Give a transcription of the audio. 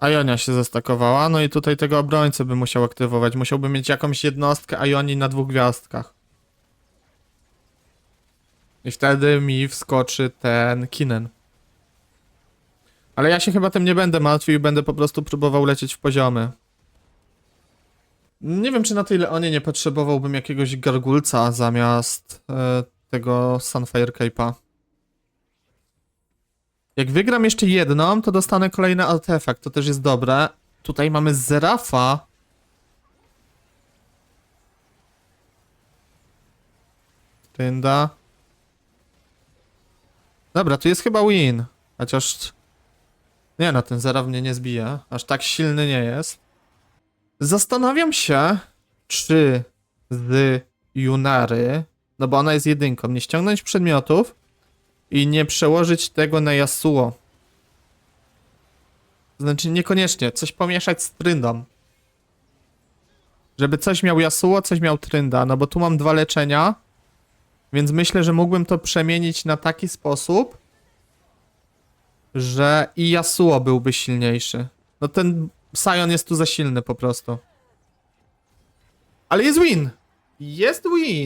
Ionia się zastakowała, no i tutaj tego obrońcę bym musiał aktywować. Musiałbym mieć jakąś jednostkę Ioni na dwóch gwiazdkach. I wtedy mi wskoczy ten Kinen. Ale ja się chyba tym nie będę martwił i będę po prostu próbował lecieć w poziomy. Nie wiem, czy na tej Leonie nie potrzebowałbym jakiegoś gargulca zamiast e, tego Sunfire Cape'a. Jak wygram jeszcze jedną, to dostanę kolejny artefakt, to też jest dobre. Tutaj mamy Zerafa. Tynda. Dobra, tu jest chyba win. Chociaż... Nie no, ten Zeraf mnie nie zbije. Aż tak silny nie jest. Zastanawiam się, czy z Junary, no bo ona jest jedynką, nie ściągnąć przedmiotów i nie przełożyć tego na Yasuo. Znaczy niekoniecznie, coś pomieszać z Tryndą. Żeby coś miał Yasuo, coś miał Trynda, no bo tu mam dwa leczenia, więc myślę, że mógłbym to przemienić na taki sposób, że i Yasuo byłby silniejszy. No ten Sion jest tu za silny po prostu. Ale jest win! Jest win!